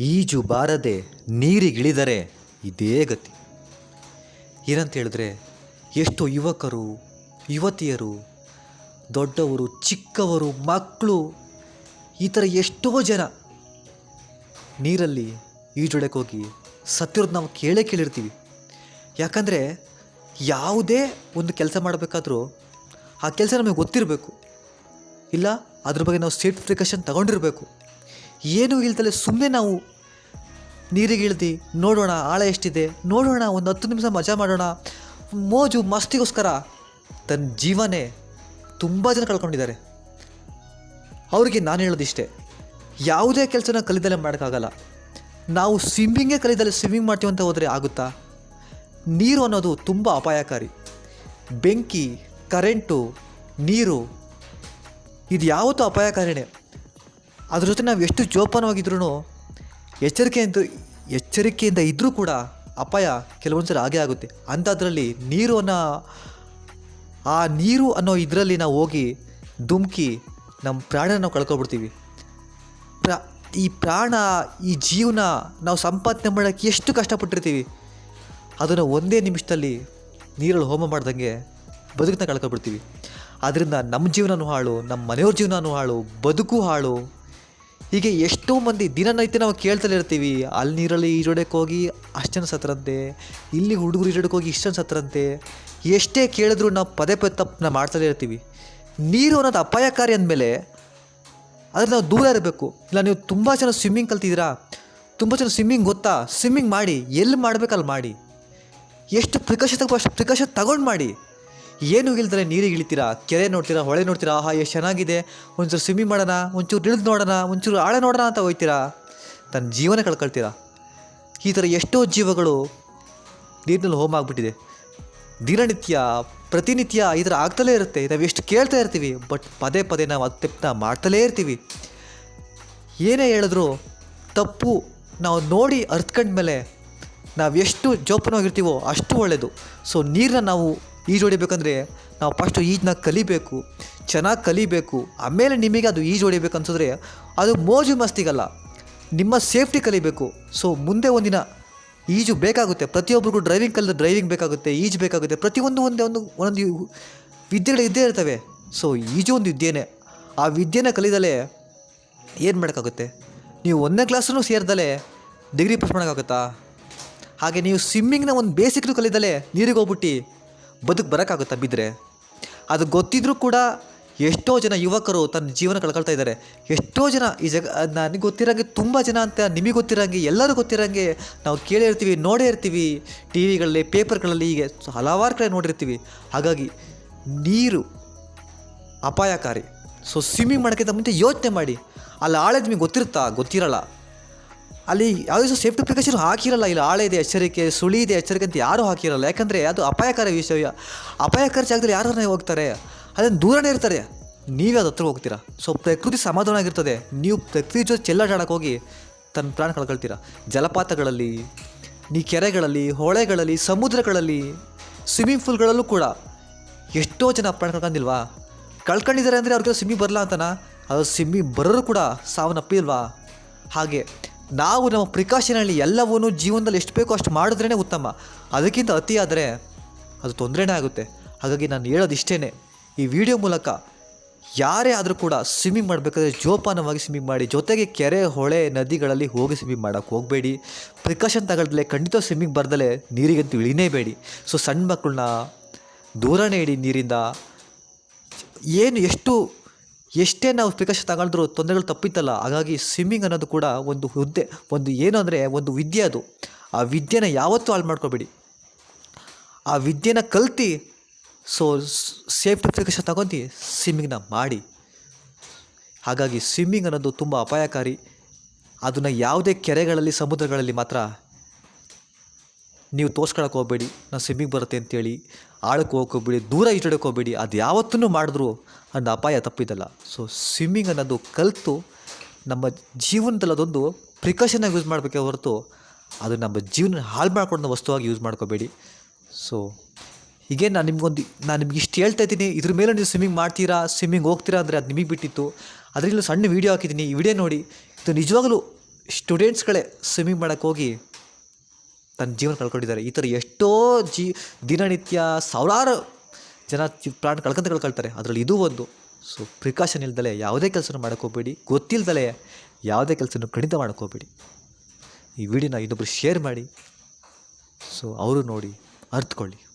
ಈಜು ಬಾರದೆ ನೀರಿಗಿಳಿದರೆ ಇದೇ ಗತಿ. ಏನಂತ ಹೇಳಿದ್ರೆ, ಎಷ್ಟೋ ಯುವಕರು, ಯುವತಿಯರು, ದೊಡ್ಡವರು, ಚಿಕ್ಕವರು, ಮಕ್ಕಳು, ಈ ಥರ ಎಷ್ಟೋ ಜನ ನೀರಲ್ಲಿ ಈಜೊಡೆಗೆ ಹೋಗಿ ಸತ್ತಿರೋದು ನಾವು ಕೇಳೇ ಕೇಳಿರ್ತೀವಿ. ಯಾಕಂದರೆ ಯಾವುದೇ ಒಂದು ಕೆಲಸ ಮಾಡಬೇಕಾದ್ರೂ ಆ ಕೆಲಸ ನಮಗೆ ಗೊತ್ತಿರಬೇಕು. ಇಲ್ಲ, ಅದ್ರ ಬಗ್ಗೆ ನಾವು ಸೇಫ್ಟಿ ಪ್ರಿಕಾಷನ್ ತಗೊಂಡಿರಬೇಕು. ಏನೂ ಇಲ್ದಲೆ ಸುಮ್ಮನೆ ನಾವು ನೀರಿಗೆ ಇಳ್ದು ನೋಡೋಣ, ಆಳ ಎಷ್ಟಿದೆ, ನೋಡೋಣ, ಒಂದು ಹತ್ತು ನಿಮಿಷ ಮಜಾ ಮಾಡೋಣ. ಮೋಜು ಮಸ್ತಿಗೋಸ್ಕರ ತನ್ನ ಜೀವನೇ ತುಂಬ ಜನ ಕಳ್ಕೊಂಡಿದ್ದಾರೆ. ಅವರಿಗೆ ನಾನು ಹೇಳೋದಿಷ್ಟೇ, ಯಾವುದೇ ಕೆಲಸನ ಕಲಿದಲ್ಲೇ ಮಾಡೋಕ್ಕಾಗಲ್ಲ. ನಾವು ಸ್ವಿಮ್ಮಿಂಗೇ ಕಲಿದಲ್ಲೇ ಸ್ವಿಮ್ಮಿಂಗ್ ಮಾಡ್ತೀವಿ ಅಂತ ಹೋದರೆ ಆಗುತ್ತಾ? ನೀರು ಅನ್ನೋದು ತುಂಬ ಅಪಾಯಕಾರಿ. ಬೆಂಕಿ ಕರೆಂಟು ನೀರು ಇದು ಯಾವತ್ತೂ ಅಪಾಯಕಾರಿನೇ. ಅದ್ರ ಜೊತೆ ನಾವು ಎಷ್ಟು ಜೋಪಾನವಾಗಿದ್ರೂ ಎಚ್ಚರಿಕೆಯಿಂದ ಎಚ್ಚರಿಕೆಯಿಂದ ಇದ್ದರೂ ಕೂಡ ಅಪಾಯ ಕೆಲವೊಂದು ಸಲ ಆಗೇ ಆಗುತ್ತೆ. ಅಂಥದ್ರಲ್ಲಿ ನೀರು ಅನ್ನೋ ಆ ನೀರು ಅನ್ನೋ ಇದರಲ್ಲಿ ನಾವು ಹೋಗಿ ಧುಮುಕಿ ನಮ್ಮ ಪ್ರಾಣ ನಾವು ಕಳ್ಕೊಬಿಡ್ತೀವಿ. ಪ್ರಾ, ಈ ಪ್ರಾಣ, ಈ ಜೀವನ ನಾವು ಸಂಪಾದನೆ ಮಾಡೋಕ್ಕೆ ಎಷ್ಟು ಕಷ್ಟಪಟ್ಟಿರ್ತೀವಿ. ಅದನ್ನು ಒಂದೇ ನಿಮಿಷದಲ್ಲಿ ನೀರಲ್ಲಿ ಹೋಮ ಮಾಡ್ದಂಗೆ ಬದುಕನ್ನ ಕಳ್ಕೊಬಿಡ್ತೀವಿ. ಅದರಿಂದ ನಮ್ಮ ಜೀವನನೂ ಹಾಳು ನಮ್ಮ ಮನೆಯವ್ರ ಜೀವನನೂ ಹಾಳು, ಬದುಕು ಹಾಳು. ಹೀಗೆ ಎಷ್ಟೋ ಮಂದಿ ದಿನನಿತ್ಯ ನಾವು ಕೇಳ್ತಲೇ ಇರ್ತೀವಿ, ಅಲ್ಲಿ ನೀರಲ್ಲಿ ಈಜೋಡಕ್ಕೆ ಹೋಗಿ ಅಷ್ಟು ಜನ ಸತ್ತರಂತೆ, ಇಲ್ಲಿ ಹುಡುಗರು ಈಜೋಡಕ್ಕೆ ಹೋಗಿ ಇಷ್ಟು ಜನ ಸತ್ತರಂತೆ, ಎಷ್ಟೇ ಕೇಳಿದ್ರು ನಾವು ಪದೇ ಪದೇ ತಪ್ಪನ್ನ ಮಾಡ್ತಲೇ ಇರ್ತೀವಿ. ನೀರು ಅನ್ನೋದು ಅಪಾಯಕಾರಿ ಅಂದಮೇಲೆ ಆದರೆ ನಾವು ದೂರ ಇರಬೇಕು. ಇಲ್ಲ, ನೀವು ತುಂಬ ಜನ ಸ್ವಿಮ್ಮಿಂಗ್ ಕಲ್ತಿದ್ದೀರಾ? ತುಂಬ ಜನ ಸ್ವಿಮ್ಮಿಂಗ್ ಗೊತ್ತಾ? ಸ್ವಿಮ್ಮಿಂಗ್ ಮಾಡಿ, ಎಲ್ಲಿ ಮಾಡಬೇಕಲ್ಲಿ ಮಾಡಿ. ಎಷ್ಟು ಪ್ರಿಕಾಷನ್ ತಗೋ ಅಷ್ಟು ಪ್ರಿಕಾಷನ್ ತಗೊಂಡು ಮಾಡಿ. ಏನು ಇಲ್ದರೆ ನೀರಿಗೆ ಇಳಿತೀರಾ? ಕೆರೆ ನೋಡ್ತೀರಾ? ಹೊಳೆ ನೋಡ್ತೀರಾ? ಆಹಾ ಎಷ್ಟು ಚೆನ್ನಾಗಿದೆ ಒಂಚೂರು ಸ್ವಿಮ್ಮಿಂಗ್ ಮಾಡೋಣ, ಒಂಚೂರು ಇಳಿದು ನೋಡೋಣ, ಒಂಚೂರು ಆಳೆ ನೋಡೋಣ ಅಂತ ಹೋಗ್ತೀರಾ ತನ್ನ ಜೀವನ ಕಳ್ಕೊಳ್ತೀರಾ? ಈ ಥರ ಎಷ್ಟೋ ಜೀವಗಳು ನೀರಿನಲ್ಲಿ ಹೋಮ ಆಗಿಬಿಟ್ಟಿದೆ. ದಿನನಿತ್ಯ, ಪ್ರತಿನಿತ್ಯ ಈ ಥರ ಆಗ್ತಲೇ ಇರುತ್ತೆ. ನಾವು ಎಷ್ಟು ಕೇಳ್ತಾ ಇರ್ತೀವಿ, ಬಟ್ ಪದೇ ಪದೇ ನಾವು ತಪ್ಪನ್ನ ಮಾಡ್ತಲೇ ಇರ್ತೀವಿ. ಏನೇ ಹೇಳಿದ್ರು ತಪ್ಪು ನಾವು ನೋಡಿ ಅರ್ತ್ಕೊಂಡ್ಮೇಲೆ ನಾವು ಎಷ್ಟು ಜೋಪನವಾಗಿರ್ತೀವೋ ಅಷ್ಟು ಒಳ್ಳೆಯದು ಸೊ ನೀರನ್ನ ನಾವು ಈಜು ಹೊಡಿಬೇಕಂದ್ರೆ ನಾವು ಫಸ್ಟು ಈಜನ್ನ ಕಲಿಬೇಕು, ಚೆನ್ನಾಗಿ ಕಲಿಬೇಕು, ಆಮೇಲೆ ನಿಮಗೆ ಅದು ಈಜು ಹೊಡಿಬೇಕು ಅನ್ಸಿದ್ರೆ ಅದು ಮೋಜು ಮಸ್ತಿಗಲ್ಲ. ನಿಮ್ಮ ಸೇಫ್ಟಿ ಕಲಿಬೇಕು. ಸೊ ಮುಂದೆ ಒಂದಿನ ಈಜು ಬೇಕಾಗುತ್ತೆ. ಪ್ರತಿಯೊಬ್ಬರಿಗೂ ಡ್ರೈವಿಂಗ್ ಕಲಿದ ಡ್ರೈವಿಂಗ್ ಬೇಕಾಗುತ್ತೆ ಈಜು ಬೇಕಾಗುತ್ತೆ. ಪ್ರತಿಯೊಂದು ಒಂದೇ ಒಂದು, ಒಂದೊಂದು ವಿದ್ಯೆಗಳು ಇದ್ದೇ ಇರ್ತವೆ. ಸೊ ಈಜು ಒಂದು ವಿದ್ಯೆನೇ. ಆ ವಿದ್ಯೆನ ಕಲಿದಲೇ ಏನು ಮಾಡೋಕ್ಕಾಗುತ್ತೆ? ನೀವು ಒಂದನೇ ಕ್ಲಾಸನ್ನು ಸೇರಿದಲೇ ಡಿಗ್ರಿ ಪಾಸ್ ಮಾಡೋಕ್ಕಾಗುತ್ತಾ? ಹಾಗೆ ನೀವು ಸ್ವಿಮ್ಮಿಂಗ್ನ ಒಂದು ಬೇಸಿಕ್ನು ಕಲಿದಲೇ ನೀರಿಗೆ ಹೋಗ್ಬಿಟ್ಟು ಬದುಕು ಬರೋಕ್ಕಾಗುತ್ತಾ ಬಿದ್ದರೆ ಅದು ಗೊತ್ತಿದ್ರೂ ಕೂಡ ಎಷ್ಟೋ ಜನ ಯುವಕರು ತನ್ನ ಜೀವನ ಕಳ್ಕೊಳ್ತಾ ಇದ್ದಾರೆ. ಎಷ್ಟೋ ಜನ ಈ ಜಗ ನನಗೆ ಗೊತ್ತಿರೋಂಗೆ ತುಂಬ ಜನ ಅಂತ ನಿಮಗೆ ಗೊತ್ತಿರೋಂಗೆ, ಎಲ್ಲರೂ ಗೊತ್ತಿರೋಂಗೆ ನಾವು ಕೇಳೇ ಇರ್ತೀವಿ, ನೋಡೇ ಇರ್ತೀವಿ. ಟಿ ವಿಗಳಲ್ಲಿ ಪೇಪರ್ಗಳಲ್ಲಿ ಹೀಗೆ ಹಲವಾರು ಕಡೆ ನೋಡಿರ್ತೀವಿ. ಹಾಗಾಗಿ ನೀರು ಅಪಾಯಕಾರಿ. ಸೊ ಸ್ವಿಮ್ಮಿಂಗ್ ಮಾಡೋಕ್ಕಿಂತ ಮುಂಚೆ ಯೋಚನೆ ಮಾಡಿ. ಅಲ್ಲಿ ಆಳೆ ನಿಮಗೆ ಗೊತ್ತಿರುತ್ತಾ? ಗೊತ್ತಿರಲ್ಲ. ಅಲ್ಲಿ ಯಾವುದೇ ಸೇಫ್ಟಿ ಪ್ರಿಕಾಷನ್ ಹಾಕಿರಲ್ಲ. ಇಲ್ಲಿ, ಆಳೆ ಇದೆ, ಎಚ್ಚರಿಕೆ, ಸುಳಿ ಇದೆ, ಎಚ್ಚರಿಕೆ ಅಂತ ಯಾರೂ ಹಾಕಿರಲ್ಲ. ಯಾಕಂದರೆ ಅದು ಅಪಾಯಕಾರಿ ವಿಷಯ. ಅಪಾಯಕಾರಿ ಜಾಗದಲ್ಲಿ ಯಾರು ಹೋಗ್ತಾರೆ? ಅದನ್ನು ದೂರನೇ ಇರ್ತಾರೆ. ನೀವೇ ಅದು ಹತ್ರ ಹೋಗ್ತೀರಾ? ಸೊ ಪ್ರಕೃತಿ ಸಮಾಧಾನ ಆಗಿರ್ತದೆ ನೀವು ಪ್ರಕೃತಿ ಜೊತೆ ಚೆಲ್ಲಾಡಕ್ಕೆ ಹೋಗಿ ತನ್ನ ಪ್ರಾಣ ಕಳ್ಕೊಳ್ತೀರಾ? ಜಲಪಾತಗಳಲ್ಲಿ, ನೀ ಕೆರೆಗಳಲ್ಲಿ, ಹೊಳೆಗಳಲ್ಲಿ, ಸಮುದ್ರಗಳಲ್ಲಿ ಸ್ವಿಮ್ಮಿಂಗ್ ಪೂಲ್ಗಳಲ್ಲೂ ಕೂಡ ಎಷ್ಟೋ ಜನ ಪ್ರಾಣ ಕಳ್ಕೊಂಡಿಲ್ವಾ? ಕಳ್ಕೊಂಡಿದ್ದಾರೆ ಅಂದರೆ ಅವ್ರಿಗೆ ಸ್ವಿಮ್ಮಿಂಗ್ ಬರಲ್ಲ ಅಂತನ? ಅದು ಸ್ವಿಮ್ಮಿಂಗ್ ಬರೋರು ಕೂಡ ಸಾವನ್ನಪ್ಪಿಲ್ವಾ? ಹಾಗೆ. ನಾವು ನಮ್ಮ ಪ್ರಿಕಾಷನಲ್ಲಿ ಎಲ್ಲವನ್ನೂ ಜೀವನದಲ್ಲಿ ಎಷ್ಟು ಬೇಕೋ ಅಷ್ಟು ಮಾಡಿದ್ರೇ ಉತ್ತಮ. ಅದಕ್ಕಿಂತ ಅತಿ ಆದರೆ ಅದು ತೊಂದರೆನೇ ಆಗುತ್ತೆ. ಹಾಗಾಗಿ ನಾನು ಹೇಳೋದು ಇಷ್ಟೇ ಈ ವಿಡಿಯೋ ಮೂಲಕ ಯಾರೇ ಆದರೂ ಕೂಡ ಸ್ವಿಮ್ಮಿಂಗ್ ಮಾಡಬೇಕಾದ್ರೆ ಜೋಪಾನವಾಗಿ ಸ್ವಿಮ್ಮಿಂಗ್ ಮಾಡಿ, ಜೊತೆಗೆ ಕೆರೆ, ಹೊಳೆ, ನದಿಗಳಲ್ಲಿ ಹೋಗಿ ಸ್ವಿಮ್ಮಿಂಗ್ ಮಾಡೋಕ್ಕೆ ಹೋಗಬೇಡಿ. ಪ್ರಿಕಾಷನ್ ತಗೊಳ್ದಲೆ ಖಂಡಿತ ಸ್ವಿಮ್ಮಿಂಗ್ ಬರ್ದಲೆ ನೀರಿಗಂತೂ ಇಳಿನೇಬೇಡಿ. ಸೊ ಸಣ್ಣ ಮಕ್ಕಳನ್ನ ದೂರನೇ ಇಡಿ ನೀರಿಂದ. ಏನು ಎಷ್ಟು ಎಷ್ಟೇ ನಾವು ಪ್ರಿಕಾಷನ್ ತಗೊಂಡ್ರು ತೊಂದರೆಗಳು ತಪ್ಪಿತ್ತಲ್ಲ, ಹಾಗಾಗಿ ಸ್ವಿಮ್ಮಿಂಗ್ ಅನ್ನೋದು ಕೂಡ ಒಂದು ಹುದ್ದೆ, ಒಂದು ಏನು ಅಂದರೆ ಒಂದು ವಿದ್ಯೆ ಅದು. ಆ ವಿದ್ಯೆನ ಯಾವತ್ತೂ ಹಾಳು ಮಾಡ್ಕೋಬೇಡಿ. ಆ ವಿದ್ಯೆನ ಕಲ್ತು ಸೊ ಸೇಫ್ಟಿ ಪ್ರಿಕಾಷನ್ ತಗೊಂಡು ಸ್ವಿಮ್ಮಿಂಗ್ನ ಮಾಡಿ. ಹಾಗಾಗಿ ಸ್ವಿಮ್ಮಿಂಗ್ ಅನ್ನೋದು ತುಂಬ ಅಪಾಯಕಾರಿ. ಅದನ್ನು ಯಾವುದೇ ಕೆರೆಗಳಲ್ಲಿ, ಸಮುದ್ರಗಳಲ್ಲಿ ಮಾತ್ರ ನೀವು ತೋರ್ಸ್ಕೊಳಕ್ಕೆ ಹೋಗಬೇಡಿ, ನಾನು ಸ್ವಿಮ್ಮಿಂಗ್ ಬರುತ್ತೆ ಅಂತೇಳಿ ಆಳಕ್ಕೆ ಹೋಗ್ಕೋಬೇಡಿ ದೂರ ಈಜಾಡಕ್ಕೆ ಹೋಗಬೇಡಿ, ಅದು ಯಾವತ್ತೂ ಮಾಡಿದ್ರು ಅನ್ನೋ ಅಪಾಯ ತಪ್ಪಿದ್ದಲ್ಲ ಸೊ ಸ್ವಿಮ್ಮಿಂಗ್ ಅನ್ನೋದು ಕಲಿತು ನಮ್ಮ ಜೀವನದಲ್ಲಿ ಅದೊಂದು ಪ್ರಿಕಾಷನಾಗಿ ಯೂಸ್ ಮಾಡಬೇಕೇ ಹೊರತು ಅದು ನಮ್ಮ ಜೀವನ ಹಾಳು ಮಾಡ್ಕೊಂಡು ವಸ್ತುವಾಗಿ ಯೂಸ್ ಮಾಡ್ಕೋಬೇಡಿ. ಸೊ ಹೀಗೆ ನಾನು ನಿಮಗೊಂದು, ನಾನು ನಿಮ್ಗೆ ಇಷ್ಟು ಹೇಳ್ತಾ ಇದ್ದೀನಿ. ಇದ್ರ ಮೇಲೆ ನೀವು ಸ್ವಿಮ್ಮಿಂಗ್ ಮಾಡ್ತೀರಾ ಸ್ವಿಮ್ಮಿಂಗ್ ಹೋಗ್ತೀರಾ ಅಂದರೆ ಅದು ನಿಮಗೆ ಬಿಟ್ಟಿತ್ತು. ಅದರಲ್ಲಿ ಸಣ್ಣ ವೀಡಿಯೋ ಹಾಕಿದ್ದೀನಿ. ಈ ವಿಡಿಯೋ ನೋಡಿ, ಇದು ನಿಜವಾಗಲೂ ಸ್ಟೂಡೆಂಟ್ಸ್ಗಳೇ ಸ್ವಿಮ್ಮಿಂಗ್ ಮಾಡೋಕ್ಕೆ ಹೋಗಿ ತನ್ನ ಜೀವನ ಕಳ್ಕೊಂಡಿದ್ದಾರೆ. ಈ ಥರ ಎಷ್ಟೋ ಜೀ, ದಿನನಿತ್ಯ ಸಾವಿರಾರು ಜನ ಪ್ರಾಣ ಕಳ್ಕೊಂತ ಕಳ್ಕೊಳ್ತಾರೆ. ಅದರಲ್ಲಿ ಇದು ಒಂದು. ಸೊ ಪ್ರಿಕಾಷನ್ ಇಲ್ದಲೆ ಯಾವುದೇ ಕೆಲಸನೂ ಮಾಡೋಕ್ಕೆ ಹೋಗ್ಬೇಡಿ. ಗೊತ್ತಿಲ್ದಲೆ ಯಾವುದೇ ಕೆಲಸನೂ ಖಂಡಿತ ಮಾಡ್ಕೋಬೇಡಿ ಈ ವಿಡಿಯೋನ ಇನ್ನೊಬ್ರು ಶೇರ್ ಮಾಡಿ. ಸೊ ಅವರು ನೋಡಿ ಅರ್ಥಕೊಳ್ಳಿ